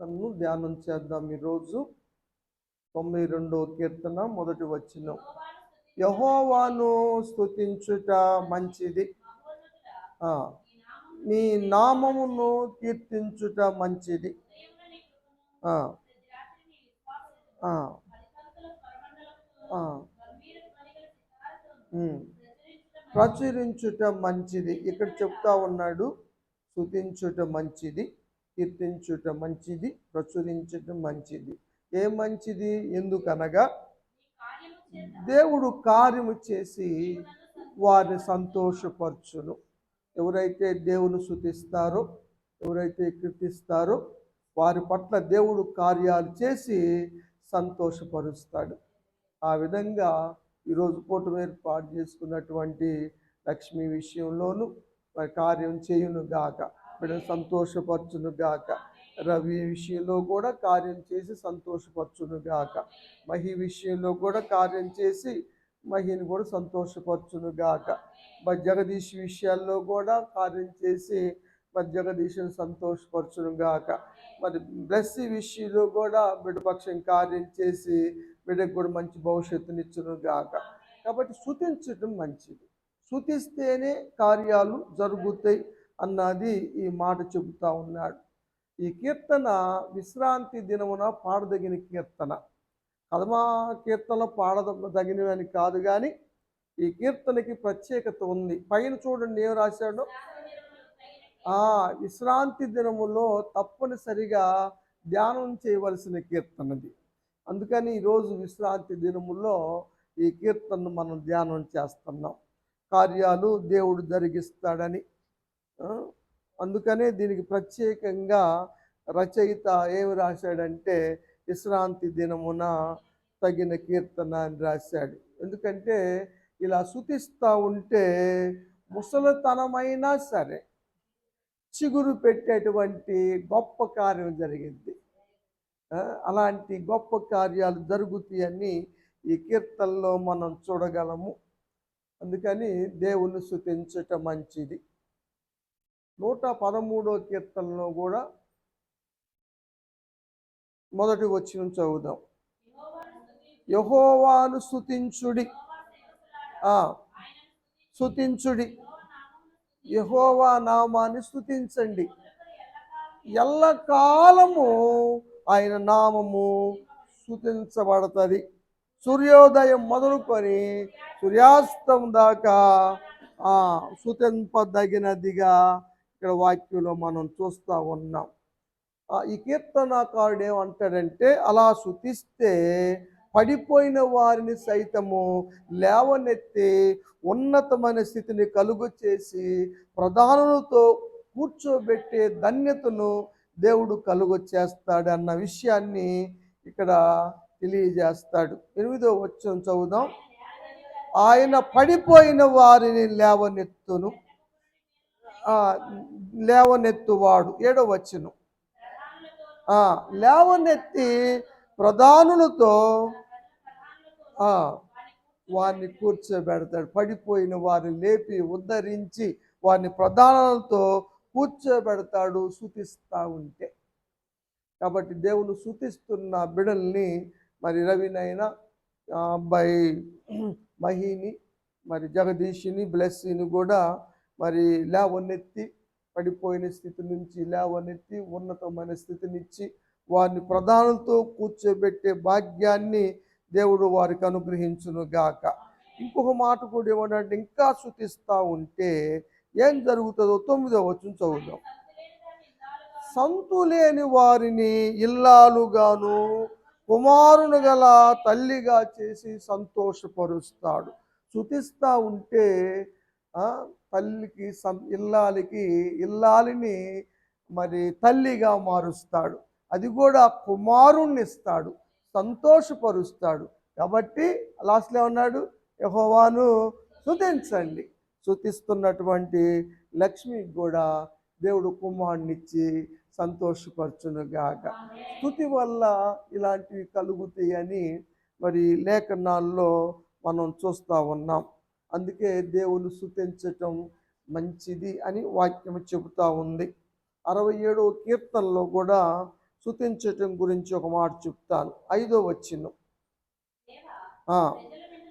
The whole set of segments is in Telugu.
నన్ను ధ్యానం చేద్దాం ఈరోజు. తొంభై రెండో కీర్తన మొదటి వచ్చిన యహోవాను స్తుతించుట మంచిది. నీ నామమును కీర్తించుట మంచిది. ప్రచురించుట మంచిది. ఇక్కడ చెప్తా ఉన్నాడు స్థుతించుట మంచిది. కీర్తించుట మంచిది ప్రచురించటం మంచిది. ఏ మంచిది? ఎందుకనగా దేవుడు కార్యము చేసి వారిని సంతోషపరచును. ఎవరైతే దేవుని శుతిస్తారో ఎవరైతే కీర్తిస్తారో వారి పట్ల దేవుడు కార్యాలు చేసి సంతోషపరుస్తాడు. ఆ విధంగా ఈరోజు పూట ఏర్పాటు చేసుకున్నటువంటి లక్ష్మి విషయంలోనూ కార్యం చేయును గాక బిడ్డ సంతోషపరచునుగాక. రవి విషయంలో కూడా కార్యం చేసి సంతోషపరచునుగాక. మహి విషయంలో కూడా కార్యం చేసి మహిని కూడా సంతోషపరచునుగాక. మరి జగదీష్ విషయాల్లో కూడా కార్యం చేసి మరి జగదీశుని సంతోషపరచును గాక మరి బ్లెస్ విషయంలో కూడా బిడ్డపక్షం కార్యం చేసి బిడ్డకు కూడా మంచి భవిష్యత్తునిచ్చునుగాక. కాబట్టి శృతించడం మంచిది. శృతిస్తేనే కార్యాలు జరుగుతాయి. అన్నది ఈ మాట చెబుతా ఉన్నాడు. ఈ కీర్తన విశ్రాంతి దినమున పాడదగిన కీర్తన. కదమా కీర్తన పాడదగినవని కాదు కానీ ఈ కీర్తనకి ప్రత్యేకత ఉంది. పైన చూడండి ఏం రాశాడు. ఆ విశ్రాంతి దినములో తప్పనిసరిగా ధ్యానం చేయవలసిన కీర్తనది. అందుకని ఈరోజు విశ్రాంతి దినములో ఈ కీర్తనను మనం ధ్యానం చేస్తున్నాం. కార్యాలు దేవుడు జరిగిస్తాడని అందుకనే దీనికి ప్రత్యేకంగా రచయిత ఏమి రాశాడంటే విశ్రాంతి దినమున తగిన కీర్తన అని రాశాడు. ఎందుకంటే ఇలా శుతిస్తూ ఉంటే ముసలితనమైనా సరే చిగురు పెట్టేటువంటి గొప్ప కార్యం జరిగింది. అలాంటి గొప్ప కార్యాలు జరుగుతాయని ఈ కీర్తనలో మనం చూడగలము. అందుకని దేవుని శుతించటం మంచిది. నూట పదమూడో కీర్తనలో కూడా మొదటి వచ్చిన చదువుదాం. యహోవాను స్థుతించుడి ఆ, స్థుతించుడి యహోవా నామాన్ని స్థుతించండి ఎల్లకాలము ఆయన నామము స్థుతించబడుతుంది సూర్యోదయం మొదలుకొని సూర్యాస్తం దాకా స్థుతింపదగినదిగా ఇక్కడ వాక్యంలో మనం చూస్తూ ఉన్నాం. ఆ, ఈ కీర్తనాకారుడు ఏమంటాడంటే అలా శుతిస్తే పడిపోయిన వారిని సైతము లేవనెత్తి ఉన్నతమైన స్థితిని కలుగు చేసి ప్రధానులతో కూర్చోబెట్టే ధన్యతను దేవుడు కలుగు చేస్తాడు అన్న విషయాన్ని ఇక్కడ తెలియజేస్తాడు. ఎనిమిదో వచ్చం చదువుదాం. ఆయన పడిపోయిన వారిని లేవనెత్తును. లేవనెత్తువాడు. ఏడో వచ్చును లేవనెత్తి ప్రధానులతో వారిని కూర్చోబెడతాడు. పడిపోయిన వారిని లేపి ఉద్ధరించి వారిని ప్రధానాలతో కూర్చోబెడతాడు సూచిస్తూ ఉంటే. కాబట్టి దేవుడు శుతిస్తున్న బిడల్ని మరి రవినైనా అబ్బాయి మహిని మరి జగదీషిని బ్లెస్సిని కూడా మరి లేవనెత్తి పడిపోయిన స్థితి నుంచి లేవనెత్తి ఉన్నతమైన స్థితినిచ్చి వారిని ప్రధానంతో కూర్చోబెట్టే భాగ్యాన్ని దేవుడు వారికి అనుగ్రహించును గాక. ఇంకొక మాట కూడా ఏమంటే ఇంకా శృతిస్తూ ఉంటే ఏం జరుగుతుందో తొమ్మిదో వచ్చిన చదువుదాం. సంతు లేని వారిని ఇల్లాలుగాను కుమారుని గల తల్లిగా చేసి సంతోషపరుస్తాడు. శృతిస్తూ ఉంటే తల్లికి సం ఇల్లాలికి ఇల్లాలిని మరి తల్లిగా మారుస్తాడు. అది కూడా కుమారుణ్ణి ఇస్తాడు సంతోషపరుస్తాడు. కాబట్టి లాస్ట్లో ఉన్నాడు యహోవాను శుతించండి శుతిస్తున్నటువంటి లక్ష్మికి కూడా దేవుడు కుమారునిచ్చి సంతోషపరచునుగాక. స్థుతి వల్ల ఇలాంటివి కలుగుతాయని మరి లేఖనాల్లో మనం చూస్తూ ఉన్నాం. అందుకే దేవుని స్థుతించటం మంచిది అని వాక్యం చెబుతా ఉంది. అరవై ఏడవ కీర్తనలో కూడా స్థుతించటం గురించి ఒక మాట చెప్తాను. ఐదో వచ్చిన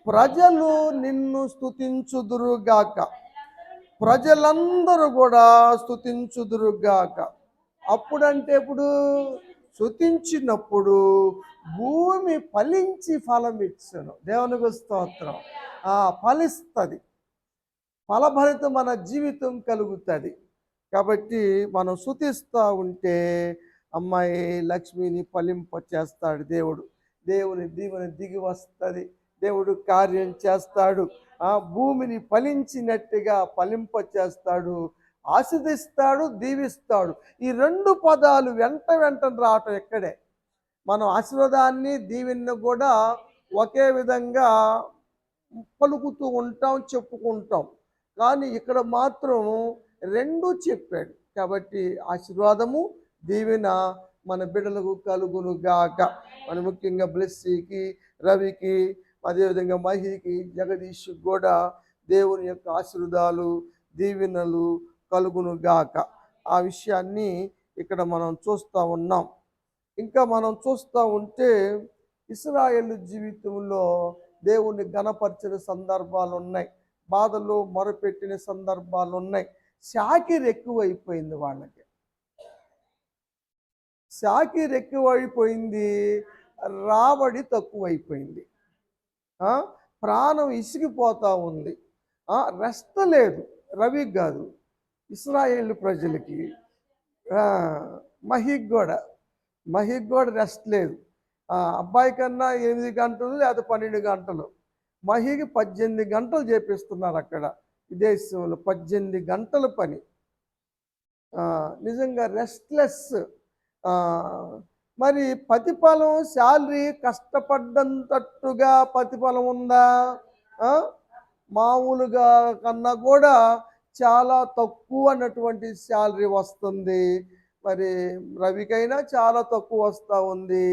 ప్రజలు నిన్ను స్థుతించుదురుగాక. ప్రజలందరూ కూడా స్థుతించుదురుగాక. అప్పుడంటే ఇప్పుడు శుతించినప్పుడు భూమి ఫలించి ఫలం ఇచ్చును. దేవునికి స్తోత్రం. ఫలిస్తుంది. ఫలభరితం మన జీవితం కలుగుతుంది. కాబట్టి మనం శుతిస్తూ ఉంటే అమ్మాయి లక్ష్మిని ఫలింప చేస్తాడు దేవుడు. దేవుని దీవెన దిగి వస్తుంది. దేవుడు కార్యం చేస్తాడు. ఆ భూమిని ఫలించినట్టుగా ఫలింప చేస్తాడు. ఆశీర్దిస్తాడు దీవిస్తాడు. ఈ రెండు పదాలు వెంట వెంట రావటం ఎక్కడే? మనం ఆశీర్వాదాన్ని దీవిని కూడా ఒకే విధంగా పలుకుతూ ఉంటాం చెప్పుకుంటాం. కానీ ఇక్కడ మాత్రం రెండు చెప్పాడు. కాబట్టి ఆశీర్వాదము దీవెన మన బిడ్డలకు కలుగును గాక మన ముఖ్యంగా బ్లెస్సీకి రవికి అదేవిధంగా మహికి జగదీష్ కూడా దేవుని యొక్క ఆశీర్వాదాలు దీవెనలు కలుగును గాక ఆ విషయాన్ని ఇక్కడ మనం చూస్తూ ఉన్నాం. ఇంకా మనం చూస్తూ ఉంటే ఇస్రాయేల్ జీవితంలో దేవుణ్ణి గణపరిచిన సందర్భాలు ఉన్నాయి బాధలు మొరపెట్టిన సందర్భాలు ఉన్నాయి శాకిర్ ఎక్కువైపోయింది వాళ్ళకి. శాకిర్ ఎక్కువైపోయింది. రాబడి తక్కువైపోయింది. ప్రాణం ఇసిగిపోతూ ఉంది. రెస్ట్ లేదు. రవికి కాదు. ఇస్రాయేల్ ప్రజలకి మహిక్ కూడా మహిక్ కూడా రెస్ట్ లేదు అబ్బాయి కన్నా ఎనిమిది గంటలు లేదా పన్నెండు గంటలు. మహికి పద్దెనిమిది గంటలు చేపిస్తున్నారు అక్కడ. విదేశంలో పద్దెనిమిది గంటల పని. నిజంగా రెస్ట్లెస్ మరి ప్రతిఫలం శాలరీ కష్టపడ్డంతట్టుగా ప్రతిఫలం ఉందా? మామూలుగా కన్నా కూడా చాలా తక్కువ అన్నటువంటి శాలరీ వస్తుంది. మరి రవికైనా చాలా తక్కువ వస్తూ ఉంది.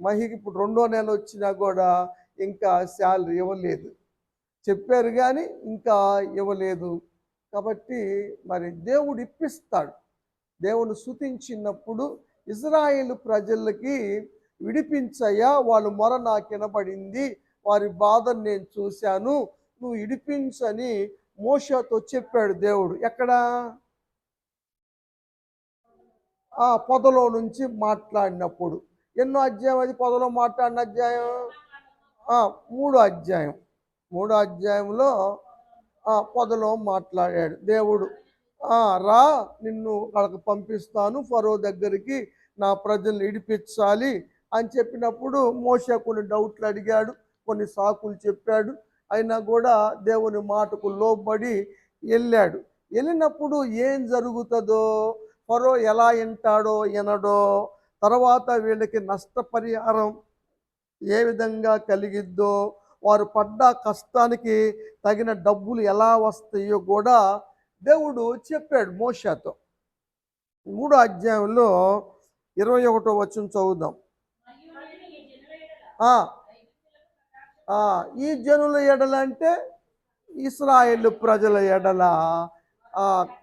మహికి ఇప్పుడు రెండో నెల వచ్చినా కూడా ఇంకా శాలరీ ఇవ్వలేదు. చెప్పారు కానీ ఇంకా ఇవ్వలేదు. కాబట్టి మరి దేవుడు ఇప్పిస్తాడు. దేవుని శుతించినప్పుడు ఇజ్రాయేల్ ప్రజలకి విడిపించయ్యా వాళ్ళు మొర నాకు వినబడింది వారి బాధను నేను చూశాను. నువ్వు విడిపించని మోషతో చెప్పాడు దేవుడు ఎక్కడ? ఆ పొదలో నుంచి మాట్లాడినప్పుడు. ఎన్నో అధ్యాయం అది? పొదలో మాట్లాడిన అధ్యాయం? మూడో అధ్యాయం. మూడో అధ్యాయంలో ఆ పొదలో మాట్లాడాడు. దేవుడు రా నిన్ను అక్కడికి పంపిస్తాను ఫరో దగ్గరికి నా ప్రజల్ని ఇడిపించాలి అని చెప్పినప్పుడు మోస కొన్ని డౌట్లు అడిగాడు కొన్ని సాకులు చెప్పాడు. అయినా కూడా దేవుని మాటకు లోబడి వెళ్ళాడు. వెళ్ళినప్పుడు ఏం జరుగుతుందో ఫరో ఎలా వింటాడో వినడో తర్వాత వీళ్ళకి నష్టపరిహారం ఏ విధంగా కలిగిద్దో వారు పడ్డ కష్టానికి తగిన డబ్బులు ఎలా వస్తాయో కూడా దేవుడు చెప్పాడు మోషాతో. మూడో అధ్యాయంలో ఇరవై ఒకటో వచ్చిన చదువుదాం. ఈ జనుల ఎడల అంటే ఇస్రాయేల్ ప్రజల ఎడల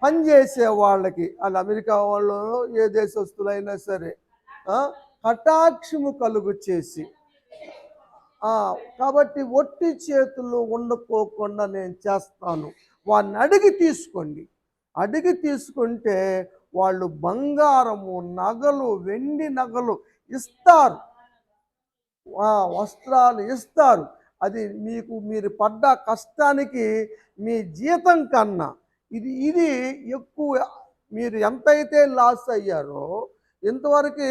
పనిచేసే వాళ్ళకి అలా అమెరికా వాళ్ళు ఏ దేశస్తులైనా సరే కటాక్షము కలుగు చేసి కాబట్టి ఒట్టి చేతులు ఉండకోకుండా నేను చేస్తాను. వాడిని అడిగి తీసుకోండి. అడిగి తీసుకుంటే వాళ్ళు బంగారము నగలు వెండి నగలు ఇస్తారు. వస్త్రాలు ఇస్తారు. అది మీకు మీరు పడ్డ కష్టానికి మీ జీతం కన్నా ఇది ఇది ఎక్కువ. మీరు ఎంతైతే లాస్ అయ్యారో ఇంతవరకు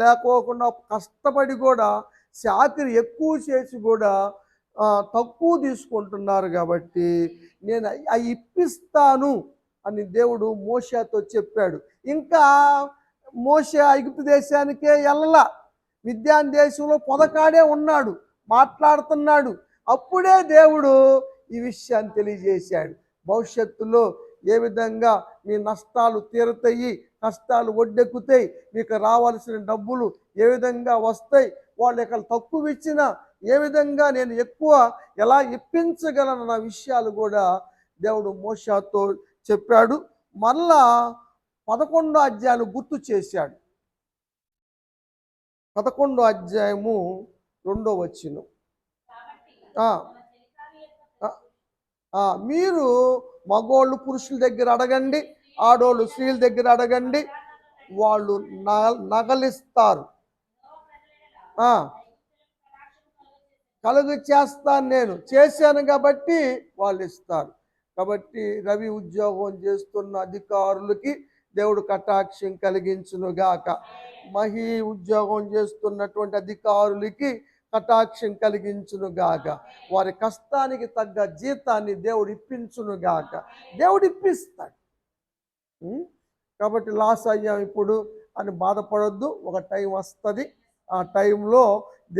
లేకోకుండా కష్టపడి కూడా చాకరి ఎక్కువ చేసి కూడా తక్కువ తీసుకుంటున్నారు కాబట్టి నేను అవి ఇప్పిస్తాను అని దేవుడు మోషాతో చెప్పాడు. ఇంకా మోష ఐగుప్తు దేశానికే వెళ్ళలా. విద్యాందేశంలో పొదకాడే ఉన్నాడు మాట్లాడుతున్నాడు. అప్పుడే దేవుడు ఈ విషయాన్ని తెలియజేశాడు. భవిష్యత్తులో ఏ విధంగా మీ నష్టాలు తీరుతాయి కష్టాలు ఒడ్డెక్కుతాయి మీకు రావాల్సిన డబ్బులు ఏ విధంగా వస్తాయి వాళ్ళు ఇక్కడ తక్కువ ఇచ్చినా ఏ విధంగా నేను ఎక్కువ ఎలా ఇప్పించగలను నా విషయాలు కూడా దేవుడు మోషాతో చెప్పాడు. మళ్ళా పదకొండో అధ్యాయాలు గుర్తు చేశాడు. పదకొండో అధ్యాయము రెండో వచ్చిన. మీరు మగోళ్ళు పురుషుల దగ్గర అడగండి ఆడోళ్ళు స్త్రీల దగ్గర అడగండి వాళ్ళు నగలిస్తారు. కలుగు చేస్తాను నేను చేశాను కాబట్టి వాళ్ళు ఇస్తారు. కాబట్టి రవి ఉద్యోగం చేస్తున్న అధికారులకి దేవుడు కటాక్షం కలిగించును గాక మహి ఉద్యోగం చేస్తున్నటువంటి అధికారులకి కటాక్షం కలిగించును గాక వారి కష్టానికి తగ్గ జీతాన్ని దేవుడు ఇప్పించును గాక దేవుడు ఇప్పిస్తాడు. కాబట్టి లాస్ అయ్యాం ఇప్పుడు అని బాధపడొద్దు. ఒక టైం వస్తుంది. ఆ టైంలో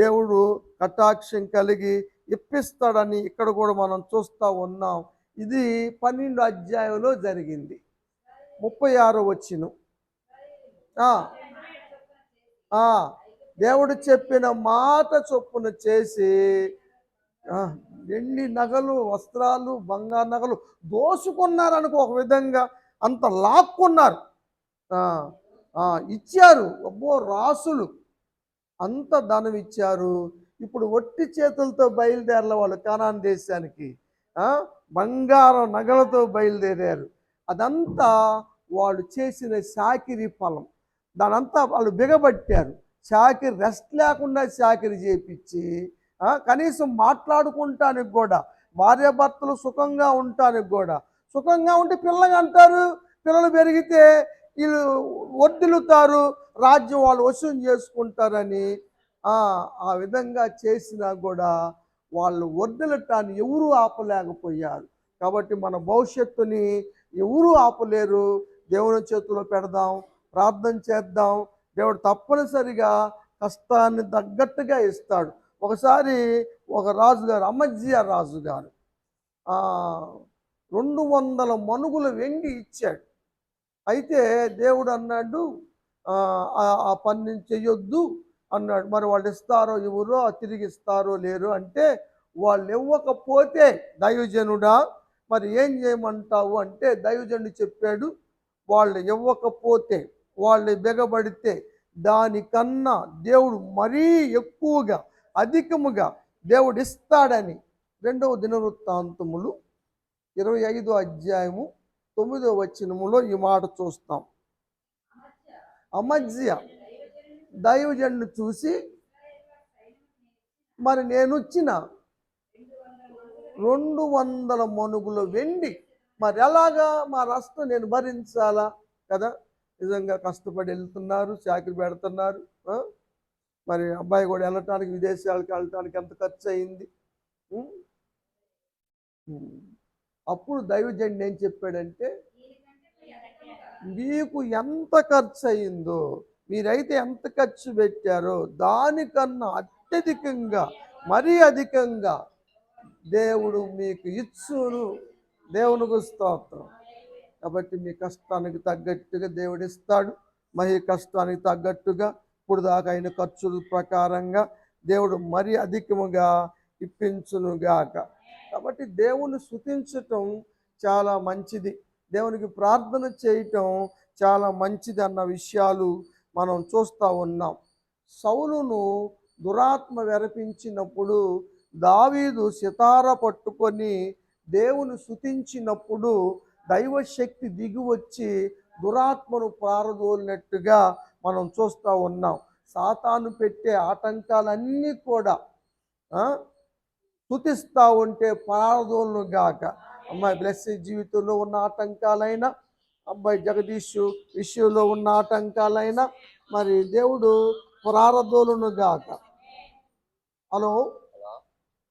దేవుడు కటాక్షం కలిగి ఇప్పిస్తాడని ఇక్కడ కూడా మనం చూస్తూ ఉన్నాం. ఇది పన్నెండు అధ్యాయంలో జరిగింది. ముప్పై ఆరో వచ్చిన. దేవుడు చెప్పిన మాట చొప్పున చేసి ఎన్ని నగలు వస్త్రాలు బంగారు నగలు దోసుకున్నారనుకో ఒక విధంగా అంత లాక్కున్నారు. ఇచ్చారు. అబ్బో రాసులు. అంత ధనం ఇచ్చారు. ఇప్పుడు ఒట్టి చేతులతో బయలుదేరల వాళ్ళు కనాన్ దేశానికి బంగారం నగలతో బయలుదేరారు. అదంతా వాళ్ళు చేసిన చాకిరి ఫలం. దానంతా వాళ్ళు బిగబట్టారు. చాకిరి రెస్ట్ లేకుండా చాకిరి చేపించి కనీసం మాట్లాడుకుంటానికి కూడా భార్యాభర్తలు సుఖంగా ఉండటానికి కూడా సుఖంగా ఉంటే పిల్లలు అంటారు. పిల్లలు పెరిగితే వీళ్ళు వర్దిలుతారు రాజ్యం వాళ్ళు వసూలు చేసుకుంటారని ఆ విధంగా చేసినా కూడా వాళ్ళు వర్దిలటాన్ని ఎవరు ఆపలేకపోయారు. కాబట్టి మన భవిష్యత్తుని ఎవరు ఆపలేరు. దేవుని చేతిలో పెడదాం ప్రార్థన చేద్దాం. దేవుడు తప్పనిసరిగా కష్టాన్ని తగ్గట్టుగా ఇస్తాడు. ఒకసారి ఒక రాజుగారు అమజ్య రాజుగారు రెండు వందల మనుగుల వెండి ఇచ్చాడు. అయితే దేవుడు అన్నాడు ఆ, ఆ- ఆ పని చెయ్యొద్దు అన్నాడు. మరి వాళ్ళు ఇస్తారో ఎవరో తిరిగి ఇస్తారో లేరు అంటే వాళ్ళు ఇవ్వకపోతే దైవజనుడా మరి ఏం చేయమంటావు అంటే దైవజనుడు చెప్పాడు వాళ్ళు ఇవ్వకపోతే వాళ్ళు బెగబడితే దానికన్నా దేవుడు మరీ ఎక్కువగా అధికముగా దేవుడు ఇస్తాడని. రెండవ దినవృత్తాంతములు ఇరవై ఐదో అధ్యాయము తొమ్మిదో వచనములో ఈ మాట చూస్తాం. అమజ్య దైవజన్ను చూసి మరి నేను వచ్చిన రెండు వందల మనుగుల వెండి. మరి ఎలాగా? మా రాష్ట్రం నేను భరించాలా? కదా? నిజంగా కష్టపడి వెళ్తున్నారు చాకరి పెడుతున్నారు మరి అబ్బాయి కూడా వెళ్ళటానికి విదేశాలకు వెళ్ళటానికి ఎంత ఖర్చు అయింది అప్పుడు దైవజండి ఏం చెప్పాడంటే మీకు ఎంత ఖర్చు అయిందో మీరైతే ఎంత ఖర్చు పెట్టారో దానికన్నా అత్యధికంగా మరీ అధికంగా దేవుడు మీకు ఇచ్చును. దేవునికి స్తోత్రం. కాబట్టి మీ కష్టానికి తగ్గట్టుగా దేవుడు ఇస్తాడు మహి కష్టానికి తగ్గట్టుగా ఇప్పుడు దాకా అయిన ఖర్చుల ప్రకారంగా దేవుడు మరి అధికముగా ఇప్పించునుగాక కాబట్టి దేవుని శృతించటం చాలా మంచిది. దేవునికి ప్రార్థన చేయటం చాలా మంచిది అన్న విషయాలు మనం చూస్తూ ఉన్నాం. సౌలును దురాత్మ వెరపించినప్పుడు దావీదు సితార పట్టుకొని దేవుని స్థుతించినప్పుడు దైవశక్తి దిగివచ్చి దురాత్మను పారదోలినట్టుగా మనం చూస్తూ ఉన్నాం. సాతాను పెట్టే ఆటంకాలన్నీ కూడా స్థుతిస్తూ ఉంటే పారదోలను గాక. అమ్మాయి బ్లెస్ జీవితంలో ఉన్న ఆటంకాలైనా అబ్బాయి జగదీష్ విషయంలో ఉన్న ఆటంకాలైనా మరి దేవుడు ప్రారదోలును గాక. హలో?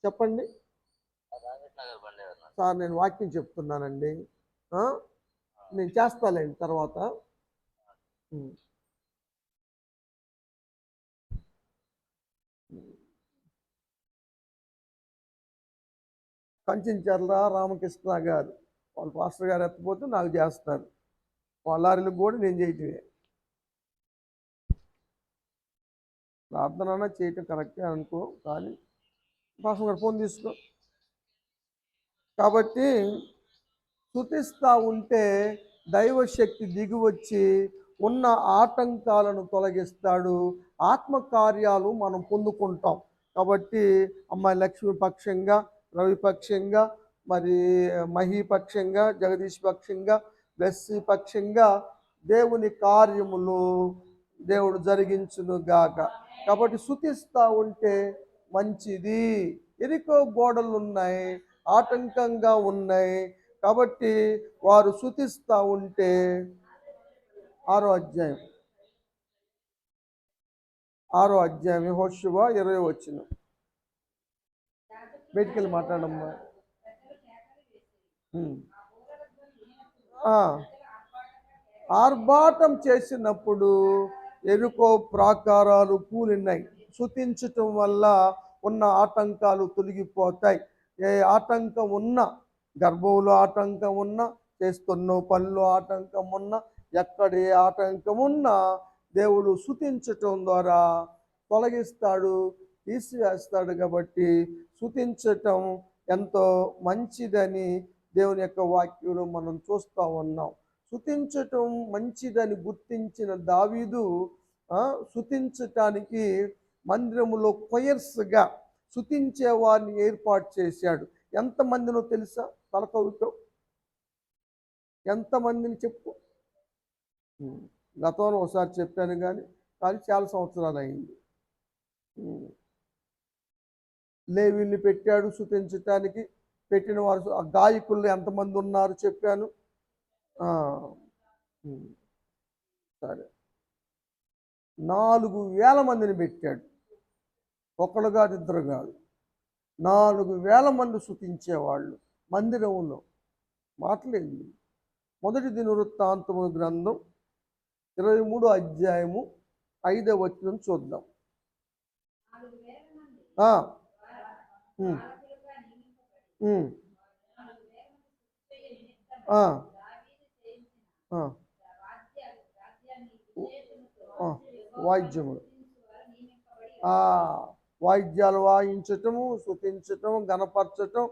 చెప్పండి. సార్ నేను వాక్యం చెప్తున్నానండి? నేను చేస్తాలేండి తర్వాత. కంచించర్ల రామకృష్ణ గారు. వాళ్ళ పాస్టర్ గారు ఎత్తపోతే నాకు చేస్తారు. వాళ్ళ లారీలకు కూడా నేను చేయటమే. ప్రార్థన చేయటం కరెక్టే అనుకో కానీ పాస్టర్ గారు ఫోన్ తీసుకో. కాబట్టి స్థుతిస్తూ ఉంటే దైవశక్తి దిగివచ్చి ఉన్న ఆటంకాలను తొలగిస్తాడు. ఆత్మకార్యాలు మనం పొందుకుంటాం. కాబట్టి అమ్మాయి లక్ష్మి పక్షంగా రవిపక్షంగా మరి మహీపక్షంగా జగదీష్ పక్షంగా బెస్సి పక్షంగా దేవుని కార్యములు దేవుడు జరిగించునుగాక. కాబట్టి శుతిస్తూ ఉంటే మంచిది. ఎరికో గోడలు ఉన్నాయి ఆటంకంగా ఉన్నాయి. కాబట్టి వారు శుతిస్తూ ఉంటే ఆరో అధ్యాయం. ఆరో అధ్యాయం హోషువ ఇరవై వచ్చిన బయటికెళ్ళి మాట్లాడమ్మా. ఆర్భాటం చేసినప్పుడు ఎరుకో ప్రాకారాలు కూలినాయి. శుతించటం వల్ల ఉన్న ఆటంకాలు తొలగిపోతాయి. ఏ ఆటంకం ఉన్నా గర్భంలో ఆటంకం ఉన్నా చేస్తున్న పనిలో ఆటంకం ఉన్నా ఎక్కడ ఏ ఆటంకం ఉన్నా దేవుడు శుతించటం ద్వారా తొలగిస్తాడు తీసివేస్తాడు కాబట్టి శుతించటం ఎంతో మంచిదని దేవుని యొక్క వాక్యంలో మనం చూస్తూ ఉన్నాం. శుతించటం మంచిదని గుర్తించిన దావీదు శుతించటానికి మందిరములో కొయర్స్గా శుతించే వారిని ఏర్పాటు చేశాడు. ఎంతమందినో తెలుసా? తలకవితో ఎంతమందిని చెప్పు. గతంలో ఒకసారి చెప్పాను కానీ కానీ చాలా సంవత్సరాలు అయింది. లేవిల్ని లేవీల్ని పెట్టాడు శుతించటానికి. పెట్టిన వారు ఆ గాయకులు ఎంతమంది ఉన్నారు చెప్పాను. సరే. నాలుగు వేల మందిని పెట్టాడు. ఒకళ్ళు కాదు ఇద్దరు కాదు. నాలుగు వేల మంది శుతించేవాళ్ళు మందిరంలో. మాటలేదు? మొదటి దినవృత్తాంతముల గ్రంథం ఇరవై మూడు అధ్యాయము ఐదవ వచనం చూద్దాం. వాయిద్యములు. వాయిద్యాలు వాయించటము శృతించటం గణపరచటం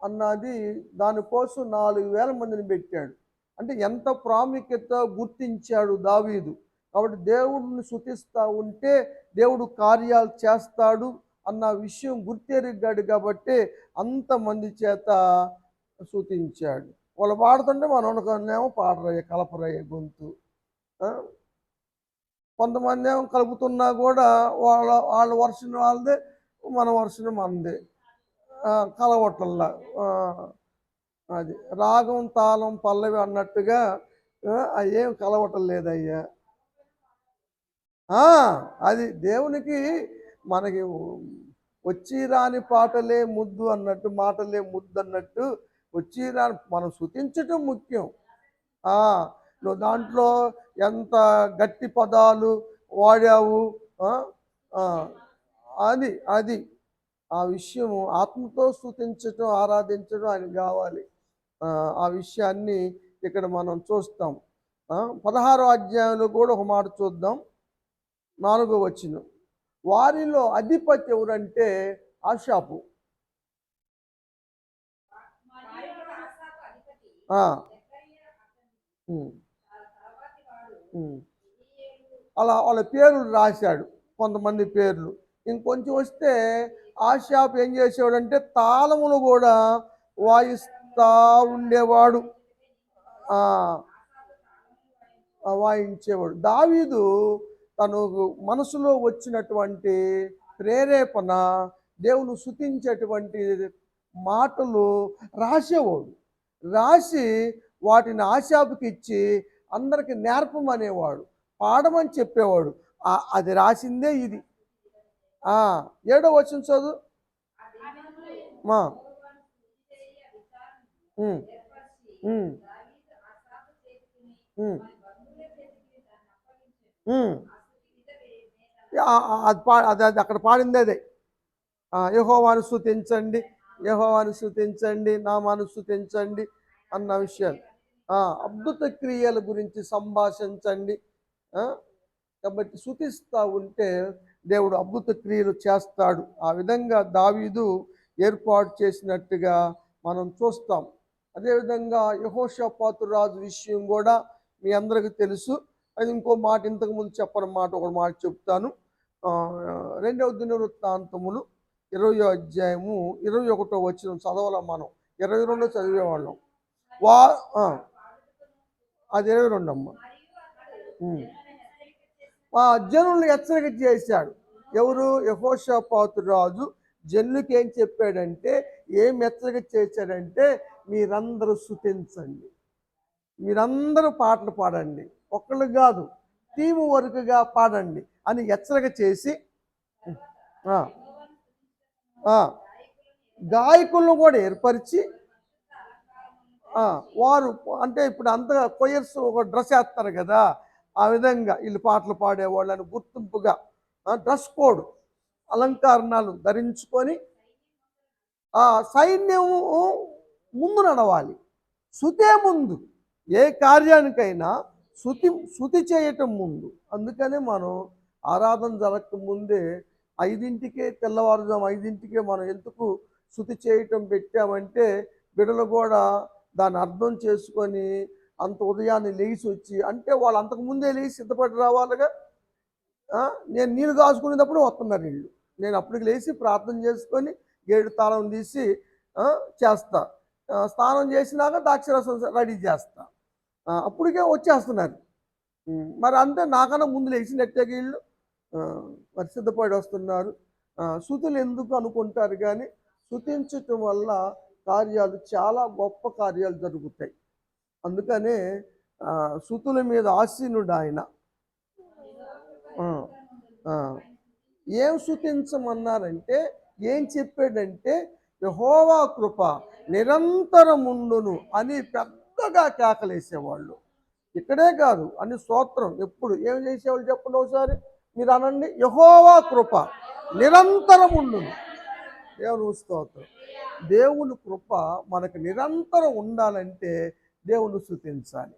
అన్నది దానికోసం నాలుగు వేల మందిని పెట్టాడు. అంటే ఎంత ప్రాముఖ్యత గుర్తించాడు దావీదు. కాబట్టి దేవుడిని శృతిస్తూ ఉంటే దేవుడు కార్యాలు చేస్తాడు అన్న విషయం గుర్తెరిగాడు కాబట్టి అంతమంది చేత శృతించాడు వాళ్ళు పాడుతుంటే మనం అనుకున్నామో పాడరయ్య కలపరయ్య గొంతు. కొంతమంది ఏమో కలుపుతున్నా కూడా వాళ్ళ వాళ్ళ వర్షం వాళ్ళదే మన వర్షం మనదే. ఆ, అది రాగం తాళం పల్లవి అన్నట్టుగా అయ్యేం అవి ఏం కలవటం లేదయ్యా. అది దేవునికి మనకి వచ్చి రాని పాటలే ముద్దు అన్నట్టు మాటలే ముద్దు అన్నట్టు వచ్చి రాని మనం శృతించటం ముఖ్యం. దాంట్లో ఎంత గట్టి పదాలు వాడావు అది అది. ఆ విషయము ఆత్మతో స్థుతించటం ఆరాధించడం ఆయన కావాలి. ఆ, విషయాన్ని ఇక్కడ మనం చూస్తాం. పదహారో అధ్యాయంలో కూడా ఒక మాట చూద్దాం. నాలుగో వచ్చిన వారిలో అధిపతి ఎవరంటే ఆషాపు. ఆ, అలా వాళ్ళ పేర్లు రాశాడు కొంతమంది పేర్లు. ఇంకొంచెం వస్తే ఆశాప్ ఏం చేసేవాడంటే తాళములు కూడా వాయిస్తా ఉండేవాడు. వాయించేవాడు. దావీదు తను మనసులో వచ్చినటువంటి ప్రేరేపణ దేవుని శుతించేటువంటి మాటలు రాసేవాడు. రాసి వాటిని ఆశాపుకి ఇచ్చి అందరికి నేర్పమనేవాడు పాడమని చెప్పేవాడు. అది రాసిందే ఇది. ఏడో వచ్చిన చదువు. మా. అది పా అది అది అక్కడ పాడింది అదే. యహోవాను స్థుతించండి యహోవాను స్థుతించండి నామాను స్థుతించండి అన్న విషయాలు. అద్భుత క్రియల గురించి సంభాషించండి. కాబట్టి శుతిస్తూ ఉంటే దేవుడు అద్భుత క్రియలు చేస్తాడు. ఆ విధంగా దావీదు ఏర్పాటు చేసినట్టుగా మనం చూస్తాం. అదేవిధంగా యహోషపాతు రాజు విషయం కూడా మీ అందరికీ తెలుసు. అది ఇంకో మాట ఇంతకుముందు చెప్పని మాట ఒక మాట చెప్తాను. రెండవ దినవృత్తాంతములు ఇరవై అధ్యాయము ఇరవై ఒకటో వచ్చిన చదవాల మనం? ఇరవై రెండో చదివేవాళ్ళం. వా అది ఇరవై రెండు అమ్మ. ఉమ్. ఆ జనుల్ని హెచ్చరిక చేశాడు. ఎవరు? యహోషాపాతు రాజు. జనులకి ఏం చెప్పాడంటే ఏం హెచ్చరిక చేశాడంటే మీరందరూ శుతించండి మీరందరూ పాటలు పాడండి. ఒక్కళ్ళు కాదు టీము వరకుగా పాడండి అని హెచ్చరిక చేసి గాయకులను కూడా ఏర్పరిచి వారు అంటే ఇప్పుడు అంతగా కొయ్యర్స్ ఒక డ్రెస్ వేస్తారు కదా ఆ విధంగా వీళ్ళు పాటలు పాడేవాళ్ళని గుర్తింపుగా డ్రెస్ కోడ్ అలంకరణలు ధరించుకొని ఆ సైన్యము ముందు నడవాలి. శుతే ముందు ఏ కార్యానికైనా శుతి శుతి చేయటం ముందు. అందుకనే మనం ఆరాధన జరగక ముందే ఐదింటికే తెల్లవారుజాము ఐదింటికే మనం ఎందుకు శుతి చేయటం పెట్టామంటే బిడలు కూడా దాన్ని అర్థం చేసుకొని అంత ఉదయాన్నే లేచి వచ్చి అంటే వాళ్ళు అంతకుముందే లేచి సిద్ధపడి రావాలిగా? నేను నీళ్ళు కాసుకునేటప్పుడు వస్తున్నారు వీళ్ళు. నేను అప్పటికి లేచి ప్రార్థన చేసుకొని గేడు తాళం తీసి చేస్తా. స్నానం చేసినాక దాక్షరసం రెడీ చేస్తా. అప్పటికే వచ్చేస్తున్నారు. మరి అంతే నాకన్నా ముందు లేచి నెట్టే వీళ్ళు మరి సిద్ధపడి వస్తున్నారు. శృతులు ఎందుకు అనుకుంటారు కానీ శృతించటం వల్ల కార్యాలు చాలా గొప్ప కార్యాలు జరుగుతాయి. అందుకనే సుతుల మీద ఆసీనుడు ఆయన ఏం శృతించమన్నారంటే ఏం చెప్పాడంటే యహోవా కృప నిరంతరముండును అని పెద్దగా కేకలేసేవాళ్ళు. ఇక్కడే కాదు అని స్తోత్రం ఎప్పుడు ఏం చేసేవాళ్ళు చెప్పండి ఒకసారి? మీరు అనండి యహోవా కృప నిరంతరముండును. దేవుని స్తోత్రం. దేవుని కృప మనకు నిరంతరం ఉండాలంటే దేవుని స్థుతించాలి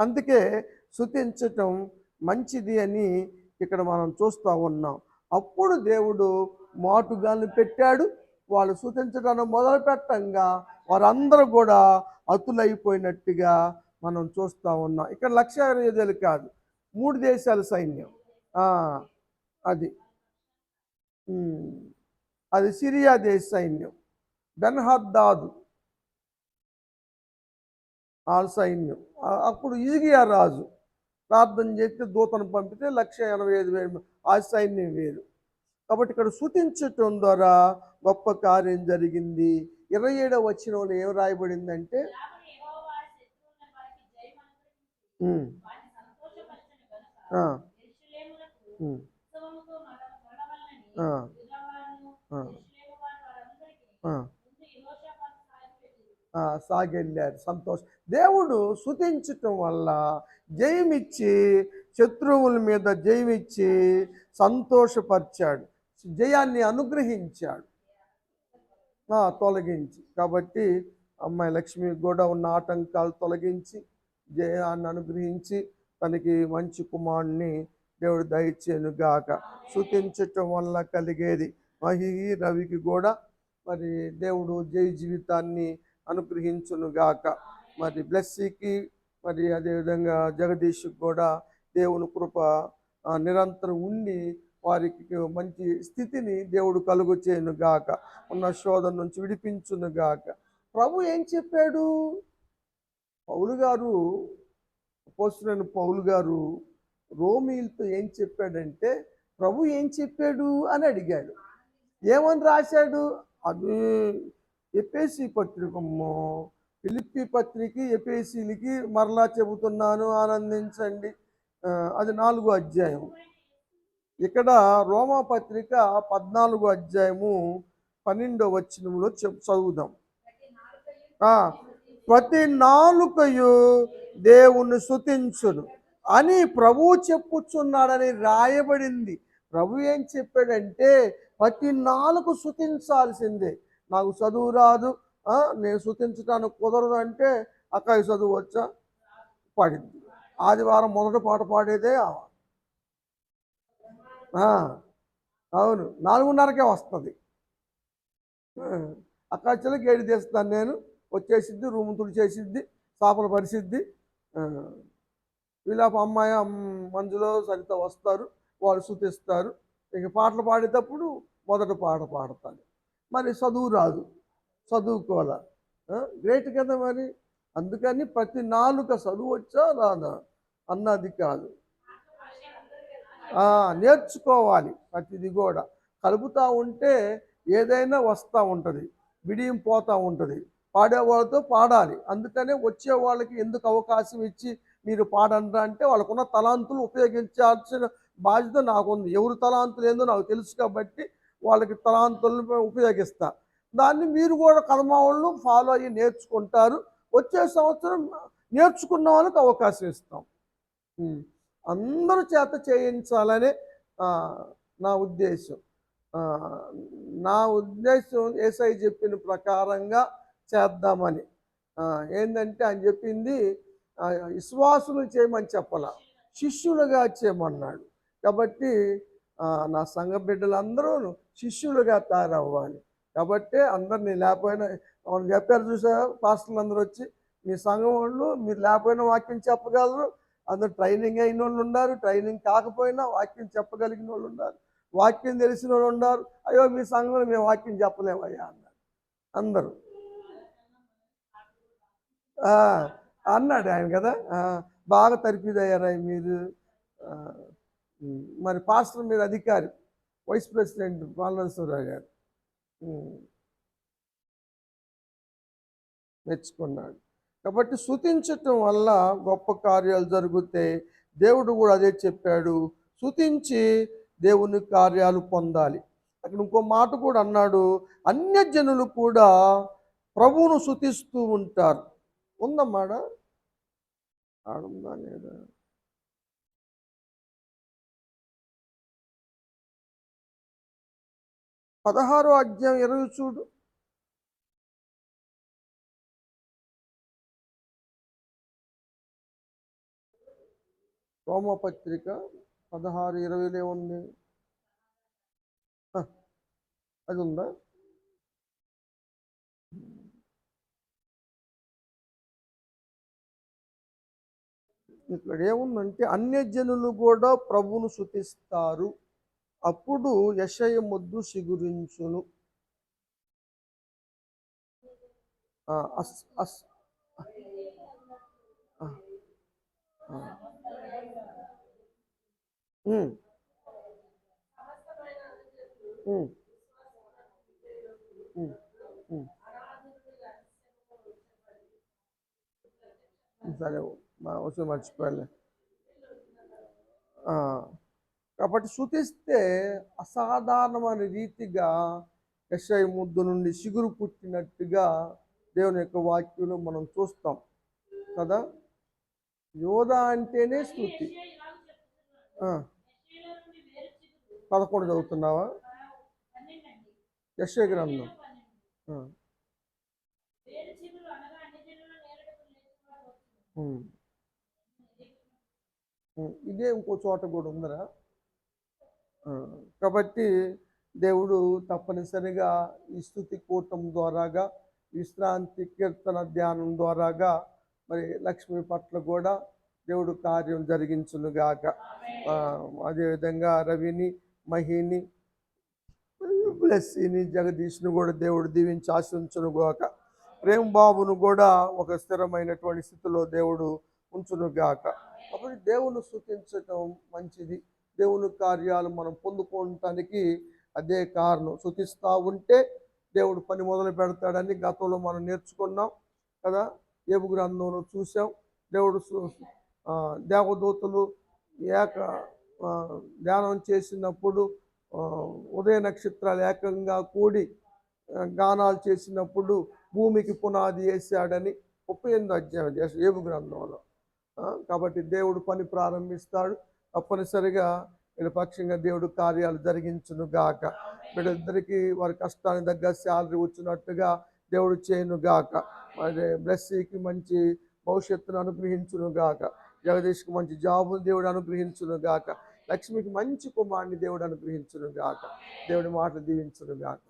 అందుకే స్థుతించటం మంచిది అని ఇక్కడ మనం చూస్తూ ఉన్నాం. అప్పుడు దేవుడు మాటుగాన్ని పెట్టాడు. వాళ్ళు స్థుతించడానికి మొదలు పెట్టంగా వారందరూ కూడా అతులైపోయినట్టుగా మనం చూస్తూ ఉన్నాం. ఇక్కడ లక్ష ఇరవై కాదు. మూడు దేశాల సైన్యం. అది. అది సిరియా దేశ సైన్యం. బెన్హద్దాదు ఆ సైన్యం. అప్పుడు ఇజిగియా రాజు ప్రార్థన చేస్తే దూతను పంపితే లక్ష ఎనభై ఐదు వేలు ఆ సైన్యం వేరు. కాబట్టి ఇక్కడ సూచించటం ద్వారా గొప్ప కార్యం జరిగింది. ఇరవై ఏడవ వాళ్ళు ఏం రాయబడిందంటే ఆ. ఆ, సాగెళ్ళారు. సంతోషం. దేవుడు శుతించటం వల్ల జయమిచ్చి శత్రువుల మీద జయమిచ్చి సంతోషపరిచాడు. జయాన్ని అనుగ్రహించాడు. తొలగించి. కాబట్టి అమ్మాయి లక్ష్మి కూడా ఉన్న ఆటంకాలు తొలగించి జయాన్ని అనుగ్రహించి తనకి మంచి కుమారుణ్ణి దేవుడు దయచేనుగాక శుతించటం వల్ల కలిగేది మహి రవికి కూడా మరి దేవుడు జై జీవితాన్ని అనుగ్రహించును గాక మరి బ్లెస్సీకి మరి అదేవిధంగా జగదీష్కి కూడా దేవుని కృప నిరంతరం ఉండి వారికి మంచి స్థితిని దేవుడు కలుగు చేయను గాక ఉన్న శోధన నుంచి విడిపించును గాక ప్రభు ఏం చెప్పాడు? పౌలు గారు పోస్తున్న పౌలు గారు రోమీలతో ఏం చెప్పాడంటే ప్రభు ఏం చెప్పాడు అని అడిగాడు. ఏమని రాశాడు? అది ఎపేసి పత్రికమ్మో. పిలిపి పత్రిక ఎపేసీలకి మరలా చెబుతున్నాను ఆనందించండి. అది నాలుగో అధ్యాయం. ఇక్కడ రోమా పత్రిక పద్నాలుగో అధ్యాయము పన్నెండో వచనంలో చెప్ చదువుదాం. ప్రతి నాలుకయు దేవుణ్ణి శుతించును అని ప్రభువు చెప్పుచున్నాడని రాయబడింది. ప్రభు ఏం చెప్పాడంటే ప్రతి నాలుగు శుతించాల్సిందే. నాకు చదువు రాదు నేను శుతించడానికి కుదరదు అంటే అక్కయ్య చదువు వచ్చా పాడింది. ఆదివారం మొదటి పాట పాడేదే అవును నాలుగున్నరకే వస్తుంది. అక్కడ చెల్లి గేడి తీస్తాను నేను వచ్చేసిద్ది రూమ్ తుడిచేసిద్ది చేపలు పరిసిద్ది. వీళ్ళ అమ్మాయి మంజులో సరిత వస్తారు వాళ్ళు సూచిస్తారు ఇక పాటలు పాడేటప్పుడు మొదట పాట పాడతాను. మరి చదువు రాదు. చదువుకోవాలా? గ్రేట్ కదా మరి? అందుకని ప్రతి నాలుక చదువు వచ్చా రాదా? అన్నది కాదు. నేర్చుకోవాలి ప్రతిది కూడా. కలుపుతూ ఉంటే ఏదైనా వస్తూ ఉంటుంది. విడియం పోతూ ఉంటుంది. పాడేవాళ్ళతో పాడాలి. అందుకనే వచ్చే వాళ్ళకి ఎందుకు అవకాశం ఇచ్చి మీరు పాడండి అంటే వాళ్ళకున్న తలాంతులు ఉపయోగించాల్సిన బాధ్యత నాకుంది. ఎవరు తలాంతులు ఏందో నాకు తెలుసు కాబట్టి వాళ్ళకి తలాంతులను ఉపయోగిస్తా. దాన్ని మీరు కూడా కర్మ వాళ్ళు ఫాలో అయ్యి నేర్చుకుంటారు. వచ్చే సంవత్సరం నేర్చుకున్న వాళ్ళకి అవకాశం ఇస్తాం. అందరూ చేత చేయించాలనే నా ఉద్దేశం. నా ఉద్దేశం ఏసఐ చెప్పిన ప్రకారంగా చేద్దామని. ఏంటంటే అని చెప్పింది విశ్వాసులు చేయమని చెప్పాల. శిష్యులుగా చేయమన్నాడు. కాబట్టి నా సంఘ బిడ్డలందరూ శిష్యులుగా తయారవ్వాలి. కాబట్టి అందరినీ లేకపోయినా మనం చెప్పారు చూసా పాస్టర్లు అందరూ వచ్చి మీ సంఘం వాళ్ళు మీరు లేకపోయినా వాక్యం చెప్పగలరు. అందరు ట్రైనింగ్ అయిన వాళ్ళు ఉన్నారు ట్రైనింగ్ కాకపోయినా వాక్యం చెప్పగలిగిన వాళ్ళు ఉన్నారు వాక్యం తెలిసిన వాళ్ళు ఉన్నారు. అయ్యో మీ సంఘంలో మేము వాక్యం చెప్పలేమయ్యా అన్నారు. అందరూ. అన్నాడు ఆయన కదా. బాగా తరిపిదయ్యారా మీరు. మరి పాస్టర్ మీద అధికారి. వైస్ ప్రెసిడెంట్ బాలనరసింహరావు గారు. మెచ్చుకున్నాడు. కాబట్టి శుతించటం వల్ల గొప్ప కార్యాలు జరుగుతాయి దేవుడు కూడా అదే చెప్పాడు. శుతించి దేవుని కార్యాలు పొందాలి. అక్కడ ఇంకో మాట కూడా అన్నాడు. అన్యజనులు కూడా ప్రభువును శుతిస్తూ ఉంటారు. ఉందమ్మాడా? ఆడుందా లేదా? పదహారో అధ్యాయం ఇరవై చూడు. రోమపత్రిక పదహారు ఇరవైలో ఉంది. అది ఉందా? ఇక్కడ ఏముందంటే అన్యజనులు కూడా ప్రభువును శుతిస్తారు అప్పుడు యశయ మొద్దు సిగురించును. అస్ అస్ సరే మా వచ్చి మర్చిపోయాలి కాబట్టి శృతిస్తే అసాధారణమైన రీతిగా ఎస్ఐ ముద్దు నుండి చిగురు పుట్టినట్టుగా దేవుని యొక్క వాక్యంలో మనం చూస్తాం. కదా? యోధ అంటేనే స్థుతి పదకొండు చదువుతున్నావా? యశ్వ గ్రంథం. ఇదే ఇంకో చోట కూడా ఉందరా. కాబట్టి దేవుడు తప్పనిసరిగా ఈ స్థుతి కూటం ద్వారాగా విశ్రాంతి కీర్తన ధ్యానం ద్వారాగా మరి లక్ష్మి పట్ల కూడా దేవుడు కార్యం జరిగించునుగాక. అదేవిధంగా రవిని మహిని బ్లెస్సీని జగదీష్ను కూడా దేవుడు దీవించి ఆశించునుగాక. ప్రేమ బాబును కూడా ఒక స్థిరమైనటువంటి స్థితిలో దేవుడు ఉంచునుగాక. కాబట్టి దేవుని స్థుతించటం మంచిది. దేవుని కార్యాలు మనం పొందుకోవటానికి అదే కారణం. శుతిస్తూ ఉంటే దేవుడు పని మొదలు పెడతాడని గతంలో మనం నేర్చుకున్నాం కదా? ఏపు గ్రంథంలో చూసాం దేవుడు దేవదూతలు ఏక ధ్యానం చేసినప్పుడు ఉదయ నక్షత్రాలు ఏకంగా కూడి గానాలు చేసినప్పుడు భూమికి పునాది వేసాడని ముప్పై ఎనిమిది అధ్యాయం ఏబు గ్రంథంలో. కాబట్టి దేవుడు పని ప్రారంభిస్తాడు. తప్పనిసరిగా వీళ్ళ పక్షంగా దేవుడు కార్యాలు జరిగించును గాక వీళ్ళిద్దరికీ వారి కష్టానికి తగ్గ శాలరీ వచ్చినట్టుగా దేవుడు చేయను గాక మరి బ్లెస్సీకి మంచి భవిష్యత్తును అనుగ్రహించును గాక జగదీష్కి మంచి జాబును దేవుడు అనుగ్రహించును గాక లక్ష్మికి మంచి కుమారుని దేవుడు అనుగ్రహించును గాక దేవుడి మాటలు దీవించును గాక